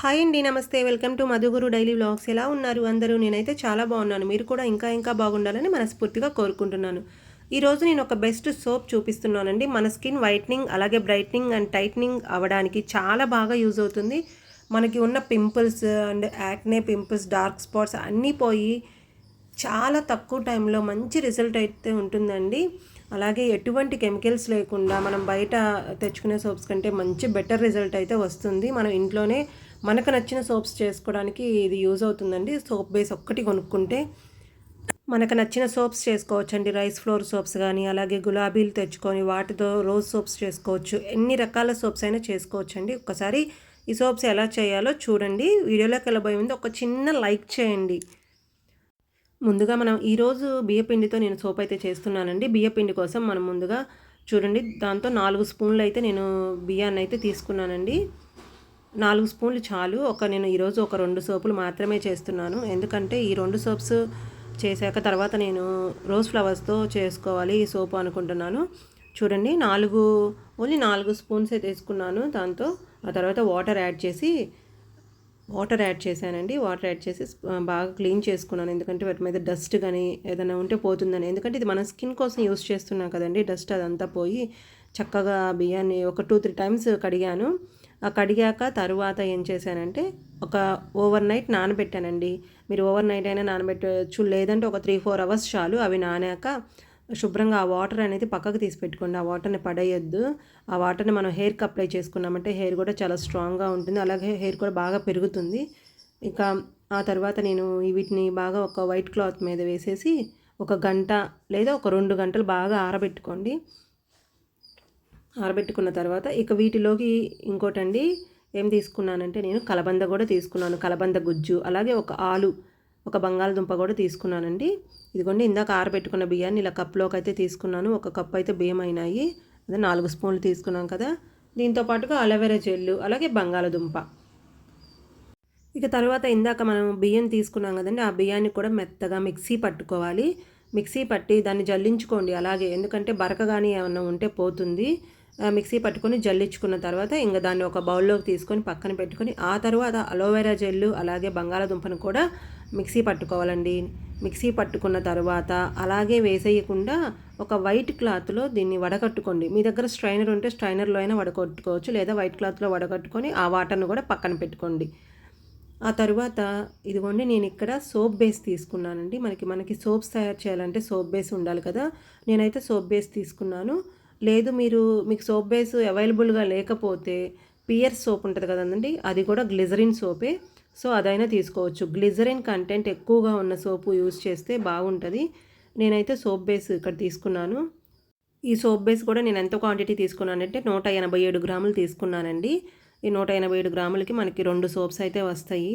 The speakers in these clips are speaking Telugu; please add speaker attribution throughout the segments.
Speaker 1: హాయ్ అండి నమస్తే. Welcome to Madhuguru daily vlogs. ఎలా ఉన్నారు అందరూ? నేనైతే చాలా బాగున్నాను. మీరు కూడా ఇంకా ఇంకా బాగుండాలని మనస్ఫూర్తిగా కోరుకుంటున్నాను. ఈరోజు నేను ఒక బెస్ట్ సోప్ చూపిస్తున్నానండి. మన స్కిన్ వైట్నింగ్ అలాగే బ్రైట్నింగ్ అండ్ టైట్నింగ్ అవ్వడానికి చాలా బాగా యూజ్ అవుతుంది. మనకి ఉన్న pimples and acne pimples dark spots అన్నీ పోయి చాలా తక్కువ టైంలో మంచి రిజల్ట్ అయితే ఉంటుందండి. అలాగే ఎటువంటి కెమికల్స్ లేకుండా మనం బయట తెచ్చుకునే సోప్స్ కంటే మంచి బెటర్ రిజల్ట్ అయితే వస్తుంది. మనం ఇంట్లోనే మనకు నచ్చిన సోప్స్ చేసుకోవడానికి ఇది యూజ్ అవుతుందండి. సోప్ బేస్ ఒక్కటి కొనుక్కుంటే మనకు నచ్చిన సోప్స్ చేసుకోవచ్చండి. రైస్ ఫ్లోర్ సోప్స్ కానీ అలాగే గులాబీలు తెచ్చుకొని వాటితో రోజ్ సోప్స్ చేసుకోవచ్చు. ఎన్ని రకాల సోప్స్ అయినా చేసుకోవచ్చండి. ఒక్కసారి ఈ సోప్స్ ఎలా చేయాలో చూడండి. వీడియోలోకి వెళ్ళబోయే ముందు ఒక చిన్న లైక్ చేయండి. ముందుగా మనం ఈరోజు బియ్యపిండితో నేను సోప్ అయితే చేస్తున్నానండి. బియ్యపిండి కోసం మనం ముందుగా చూడండి. దాంతో నాలుగు స్పూన్లు అయితే నేను బియ్యాన్ని అయితే తీసుకున్నానండి. నాలుగు స్పూన్లు చాలు. ఒక నేను ఈరోజు ఒక రెండు సోపులు మాత్రమే చేస్తున్నాను. ఎందుకంటే ఈ రెండు సోప్స్ చేశాక తర్వాత నేను రోజ్ ఫ్లవర్స్తో చేసుకోవాలి ఈ సోపు అనుకుంటున్నాను. చూడండి నాలుగు ఓన్లీ నాలుగు స్పూన్స్ తీసుకున్నాను దాంతో. ఆ తర్వాత వాటర్ యాడ్ చేసి వాటర్ యాడ్ చేశానండి. వాటర్ యాడ్ చేసి బాగా క్లీన్ చేసుకున్నాను. ఎందుకంటే వాటి మీద డస్ట్ కానీ ఏదైనా ఉంటే పోతుందని. ఎందుకంటే ఇది మన స్కిన్ కోసం యూస్ చేస్తున్నాం కదండి డస్ట్ అదంతా పోయి చక్కగా బియ్యాన్ని ఒక టూ త్రీ టైమ్స్ కడిగాను. కడిగాక తరువాత ఏం చేశానంటే ఒక ఓవర్ నైట్ నానబెట్టానండి. మీరు ఓవర్ నైట్ అయినా నానబెట్టచ్చు లేదంటే ఒక త్రీ ఫోర్ అవర్స్ చాలు అవి నానాక శుభ్రంగా ఆ వాటర్ అనేది పక్కకు తీసి పెట్టుకోండి. ఆ వాటర్ని పడేయద్దు. ఆ వాటర్ని మనం హెయిర్కి అప్లై చేసుకున్నామంటే హెయిర్ కూడా చాలా స్ట్రాంగ్గా ఉంటుంది. అలాగే హెయిర్ కూడా బాగా పెరుగుతుంది. ఇంకా ఆ తర్వాత నేను వీటిని బాగా ఒక వైట్ క్లాత్ మీద వేసేసి ఒక గంట లేదా ఒక రెండు గంటలు బాగా ఆరబెట్టుకోండి. ఆరబెట్టుకున్న తర్వాత ఇక వీటిలోకి ఇంకోటండి ఏం తీసుకున్నానంటే నేను కలబంద కూడా తీసుకున్నాను. కలబంద గుజ్జు అలాగే ఒక ఆలు ఒక బంగాళదుంప కూడా తీసుకున్నానండి. ఇదిగోండి ఇందాక ఆరబెట్టుకున్న బియ్యాన్ని ఇలా కప్లోకి అయితే తీసుకున్నాను. ఒక కప్ అయితే బియ్యం అయినాయి. అదే నాలుగు స్పూన్లు తీసుకున్నాం కదా. దీంతో పాటుగా అలోవెరా జెల్లు అలాగే బంగాళదుంప. ఇక తర్వాత ఇందాక మనం బియ్యం తీసుకున్నాం కదండి ఆ బియ్యాన్ని కూడా మెత్తగా మిక్సీ పట్టుకోవాలి. మిక్సీ పట్టి దాన్ని జల్లించుకోండి అలాగే. ఎందుకంటే బరక కానీ ఏమన్నా ఉంటే పోతుంది. మిక్సీ పట్టుకొని జల్లించుకున్న తర్వాత ఇంకా దాన్ని ఒక బౌల్లోకి తీసుకొని పక్కన పెట్టుకొని ఆ తర్వాత అలోవెరా జెల్లు అలాగే బంగాళాదుంపను కూడా మిక్సీ పట్టుకోవాలండి. మిక్సీ పట్టుకున్న తర్వాత అలాగే వేసేయకుండా ఒక వైట్ క్లాత్లో దీన్ని వడకట్టుకోండి. మీ దగ్గర స్ట్రైనర్ ఉంటే స్ట్రైనర్లో అయినా వడకట్టుకోవచ్చు లేదా వైట్ క్లాత్లో వడకట్టుకొని ఆ వాటర్ను కూడా పక్కన పెట్టుకోండి. ఆ తర్వాత ఇదిగోండి నేను ఇక్కడ సోప్ బేస్ తీసుకున్నానండి. మనకి మనకి సోప్స్ తయారు చేయాలంటే సోప్ బేస్ ఉండాలి కదా. నేనైతే సోప్ బేస్ తీసుకున్నాను. లేదు మీరు మీకు సోప్ బేస్ అవైలబుల్గా లేకపోతే పియర్ సోప్ ఉంటుంది కదండి అది కూడా గ్లిజరిన్ సోపే. సో అదైనా తీసుకోవచ్చు. గ్లిజరిన్ కంటెంట్ ఎక్కువగా ఉన్న సోపు యూజ్ చేస్తే బాగుంటుంది. నేనైతే సోప్ బేస్ ఇక్కడ తీసుకున్నాను. ఈ సోప్ బేస్ కూడా నేను ఎంత క్వాంటిటీ తీసుకున్నానంటే నూట ఎనభై ఏడు గ్రాములు తీసుకున్నానండి. ఈ నూట ఎనభై ఏడు గ్రాములకి మనకి రెండు సోప్స్ అయితే వస్తాయి.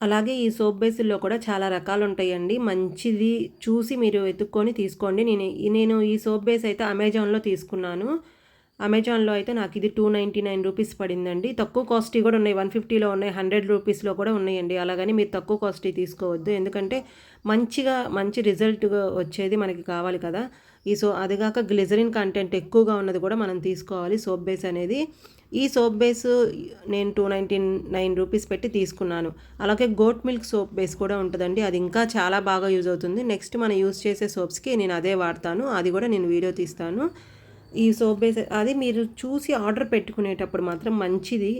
Speaker 1: అలాగే ఈ సోప్ బేసుల్లో కూడా చాలా రకాలు ఉంటాయండి మంచిది చూసి మీరు వెతుక్కొని తీసుకోండి. నేను నేను ఈ సోప్ బేస్ అయితే అమెజాన్లో తీసుకున్నాను. అమెజాన్లో అయితే నాకు ఇది టూ నైంటీ నైన్ రూపీస్ పడిందండి. తక్కువ కాస్టీ కూడా ఉన్నాయి. వన్ ఫిఫ్టీలో ఉన్నాయి. హండ్రెడ్ రూపీస్లో కూడా ఉన్నాయండి. అలాగని మీరు తక్కువ కాస్టీ తీసుకోవద్దు. ఎందుకంటే మంచిగా మంచి రిజల్ట్ వచ్చేది మనకి కావాలి కదా. ఈ సో అదిగాక గ్లిజరిన్ కంటెంట్ ఎక్కువగా ఉన్నది కూడా మనం తీసుకోవాలి. సోప్ బేస్ అనేది. ఈ సోప్ బేస్ నేను టూ నైంటీ నైన్ రూపీస్ పెట్టి తీసుకున్నాను. అలాగే గోట్ మిల్క్ సోప్ బేస్ కూడా ఉంటుందండి. అది ఇంకా చాలా బాగా యూజ్ అవుతుంది. నెక్స్ట్ మనం యూజ్ చేసే సోప్స్కి నేను అదే వాడతాను. అది కూడా నేను వీడియో తీస్తాను. ఈ సోప్ బేస్ అది మీరు చూసి ఆర్డర్ పెట్టుకునేటప్పుడు మాత్రం మంచిది.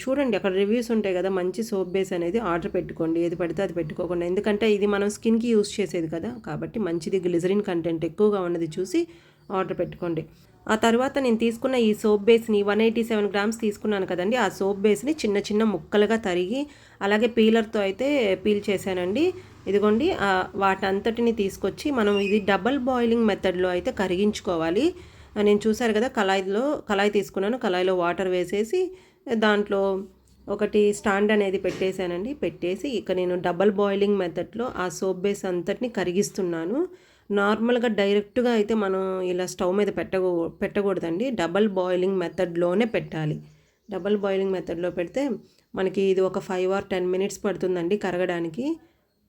Speaker 1: చూడండి అక్కడ రివ్యూస్ ఉంటాయి కదా మంచి సోప్ బేస్ అనేది ఆర్డర్ పెట్టుకోండి. ఏది పడితే అది పెట్టుకోకుండా. ఎందుకంటే ఇది మనం స్కిన్కి యూస్ చేసేది కదా కాబట్టి మంచిది. గ్లిజరిన్ కంటెంట్ ఎక్కువగా ఉన్నది చూసి ఆర్డర్ పెట్టుకోండి. ఆ తర్వాత నేను తీసుకున్న ఈ సోప్ బేస్ని వన్ ఎయిటీ సెవెన్ గ్రామ్స్ తీసుకున్నాను కదండి. ఆ సోప్ బేస్ని చిన్న చిన్న ముక్కలుగా తరిగి అలాగే పీలర్తో అయితే పీల్ చేశానండి. ఇదిగోండి వాటంతటిని తీసుకొచ్చి మనం ఇది డబల్ బాయిలింగ్ మెథడ్లో అయితే కరిగించుకోవాలి. నేను చూశారు కదా కళాయిలో కళాయి తీసుకున్నాను. కళాయిలో వాటర్ వేసేసి దాంట్లో ఒకటి స్టాండ్ అనేది పెట్టేశానండి. పెట్టేసి ఇక నేను డబల్ బాయిలింగ్ మెథడ్లో ఆ సోప్ బేస్ అంతటిని కరిగిస్తున్నాను. నార్మల్గా డైరెక్ట్గా అయితే మనం ఇలా స్టవ్ మీద పెట్టకూ పెట్టకూడదండి. డబల్ బాయిలింగ్ మెథడ్లోనే పెట్టాలి. డబల్ బాయిలింగ్ మెథడ్లో పెడితే మనకి ఇది ఒక ఫైవ్ ఆర్ టెన్ మినిట్స్ పడుతుందండి కరగడానికి.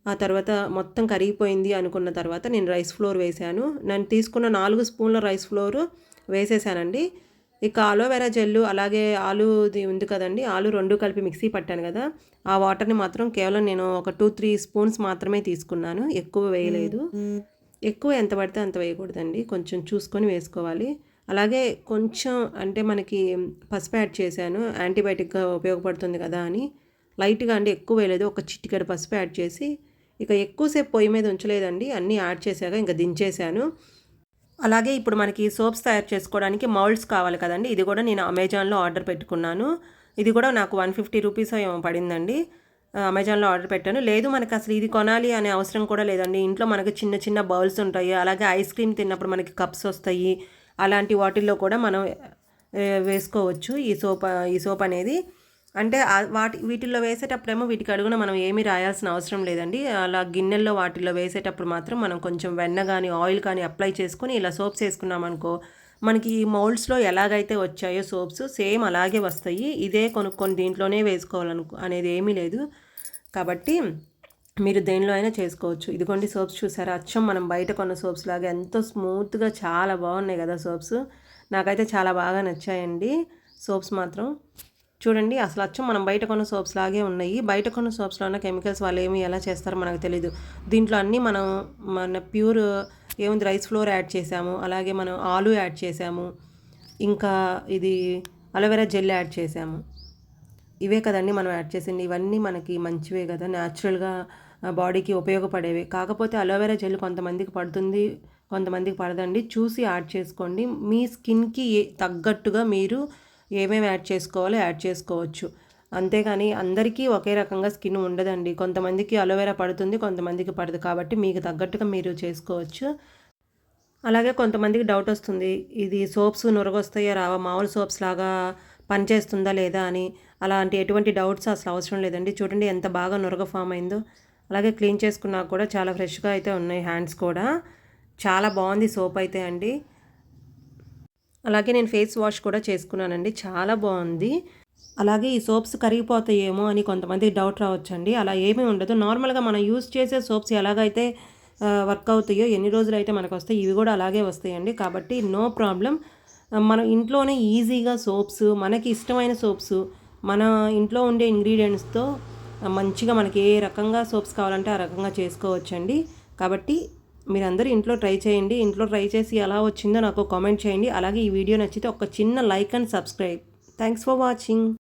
Speaker 1: ఆ తర్వాత మొత్తం కరిగిపోయింది అనుకున్న తర్వాత నేను రైస్ ఫ్లోర్ వేశాను నేను తీసుకున్న నాలుగు స్పూన్ల రైస్ ఫ్లోర్ వేసేసానండి. ఇక అలోవెరా జెల్లు అలాగే ఆలుది ఉంది కదండి ఆలు రెండు కలిపి మిక్సీ పట్టాను కదా. ఆ వాటర్ని మాత్రం కేవలం నేను ఒక టూ త్రీ స్పూన్స్ మాత్రమే తీసుకున్నాను. ఎక్కువ వేయలేదు. ఎక్కువ ఎంత పడితే అంత వేయకూడదండి. కొంచెం చూసుకొని వేసుకోవాలి. అలాగే కొంచెం అంటే మనకి పసుపు యాడ్ చేశాను. యాంటీబయాటిక్గా ఉపయోగపడుతుంది కదా అని. లైట్గా అండి ఎక్కువ వేయలేదు. ఒక చిట్టికడ పసుపు యాడ్ చేసి ఇక ఎక్కువసేపు పొయ్యి మీద ఉంచలేదండి. అన్నీ యాడ్ చేశాక ఇంకా దించేశాను. అలాగే ఇప్పుడు మనకి సోప్స్ తయారు చేసుకోవడానికి మౌల్డ్స్ కావాలి కదండి. ఇది కూడా నేను అమెజాన్లో ఆర్డర్ పెట్టుకున్నాను. ఇది కూడా నాకు వన్ ఫిఫ్టీ రూపీస్ ఏమో పడిందండి. అమెజాన్లో ఆర్డర్ పెట్టాను. లేదు మనకి అసలు ఇది కొనాలి అనే అవసరం కూడా లేదండి. ఇంట్లో మనకి చిన్న చిన్న బౌల్స్ ఉంటాయి. అలాగే ఐస్ క్రీమ్ తిన్నప్పుడు మనకి కప్స్ వస్తాయి. అలాంటి వాటిల్లో కూడా మనం వేసుకోవచ్చు ఈ సోప్ ఈ సోప్ అనేది. అంటే వాటి వీటిల్లో వేసేటప్పుడేమో వీటికి అడుగున మనం ఏమీ రాయాల్సిన అవసరం లేదండి. అలా గిన్నెల్లో వాటిల్లో వేసేటప్పుడు మాత్రం మనం కొంచెం వెన్న కానీ ఆయిల్ కానీ అప్లై చేసుకుని ఇలా సోప్స్ వేసుకున్నామనుకో మనకి ఈ మౌల్డ్స్లో ఎలాగైతే వచ్చాయో సోప్స్ సేమ్ అలాగే వస్తాయి. ఇదే కొనుక్కొని దీంట్లోనే వేసుకోవాలనుకో అనేది ఏమీ లేదు. కాబట్టి మీరు దేనిలో అయినా చేసుకోవచ్చు. ఇదిగోండి సోప్స్ చూసారా? అచ్చం మనం బయట కొన్న సోప్స్ లాగా ఎంతో స్మూత్గా చాలా బాగున్నాయి కదా సోప్స్. నాకైతే చాలా బాగా నచ్చాయండి సోప్స్ మాత్రం. చూడండి అసలు అచ్చం మనం బయట కొన్న సోప్స్ లాగే ఉన్నాయి. బయట కొన్న సోప్స్లో ఉన్న కెమికల్స్ వాళ్ళు ఏమి ఎలా చేస్తారో మనకు తెలియదు దీంట్లో అన్నీ మనం మన ప్యూర్ ఏముంది రైస్ ఫ్లోర్ యాడ్ చేసాము. అలాగే మనం ఆలు యాడ్ చేసాము. ఇంకా ఇది అలోవెరా జెల్ యాడ్ చేసాము. ఇవే కదండి మనం యాడ్ చేసింది. ఇవన్నీ మనకి మంచివే కదా. న్యాచురల్గా బాడీకి ఉపయోగపడేవి. కాకపోతే అలోవెరా జెల్ కొంతమందికి పడుతుంది కొంతమందికి పడదండి. చూసి యాడ్ చేసుకోండి. మీ స్కిన్కి తగ్గట్టుగా మీరు ఏమేమి యాడ్ చేసుకోవాలో యాడ్ చేసుకోవచ్చు. అంతేగాని అందరికీ ఒకే రకంగా స్కిన్ ఉండదండి. కొంతమందికి అలోవెరా పడుతుంది కొంతమందికి పడదు. కాబట్టి మీకు తగ్గట్టుగా మీరు చేసుకోవచ్చు. అలాగే కొంతమందికి డౌట్ వస్తుంది ఇది సోప్స్ నురగొస్తాయో రావా? మామూలు సోప్స్ లాగా పనిచేస్తుందా లేదా అని. అలాంటి ఎటువంటి డౌట్స్ అసలు అవసరం లేదండి. చూడండి ఎంత బాగా నురగ ఫామ్ అయిందో. అలాగే క్లీన్ చేసుకున్నా కూడా చాలా ఫ్రెష్గా అయితే ఉన్నాయి హ్యాండ్స్ కూడా. చాలా బాగుంది సోప్ అయితే అండి. అలాగే నేను ఫేస్ వాష్ కూడా చేసుకున్నానండి. చాలా బాగుంది. అలాగే ఈ సోప్స్ కరిగిపోతాయేమో అని కొంతమంది డౌట్ రావచ్చండి. అలా ఏమీ ఉండదు. నార్మల్గా మనం యూజ్ చేసే సోప్స్ ఎలాగైతే వర్క్ అవుతాయో ఎన్ని రోజులు అయితే మనకు వస్తాయి ఇవి కూడా అలాగే వస్తాయండి. కాబట్టి నో ప్రాబ్లం. మనం ఇంట్లోనే ఈజీగా సోప్స్ మనకి ఇష్టమైన సోప్స్ మన ఇంట్లో ఉండే ఇంగ్రీడియంట్స్తో మంచిగా మనకి ఏ రకంగా సోప్స్ కావాలంటే ఆ రకంగా చేసుకోవచ్చండి. కాబట్టి మీరందరూ ఇంట్లో ట్రై చేయండి. ఇంట్లో ట్రై చేసి ఎలా వచ్చిందో నాకు కామెంట్ చేయండి. అలాగే ఈ వీడియో నచ్చితే ఒక చిన్న like and subscribe. Thanks for watching.